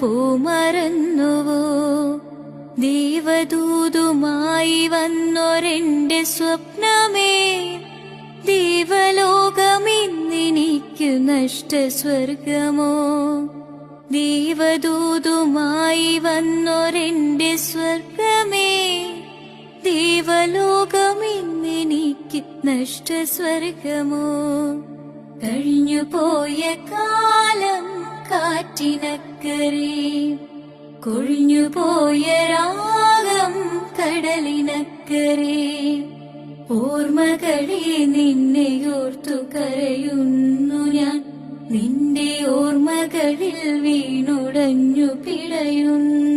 പൂമറന്നുവോ? ദേവദൂതുമായി വന്നൊരെന്റെ സ്വപ്നമേ. ദേവലോകമിന്നെനിക്കു നഷ്ടസ്വർഗമോ? ദേവദൂതുമായി വന്നൊരെന്റെ സ്വർഗമേ. നഷ്ട നഷ്ടസ്വർഗമോ? കഴിഞ്ഞു പോയ കാലം കാറ്റിനക്കരെ കൊഴിഞ്ഞു പോയ രാഗം കടലിനക്കരെ. ഓർമ്മകളെ നിന്നെ ഓർത്തു കരയുന്നു ഞാൻ. നിന്റെ ഓർമ്മകളിൽ വീണുടഞ്ഞു മഞ്ഞ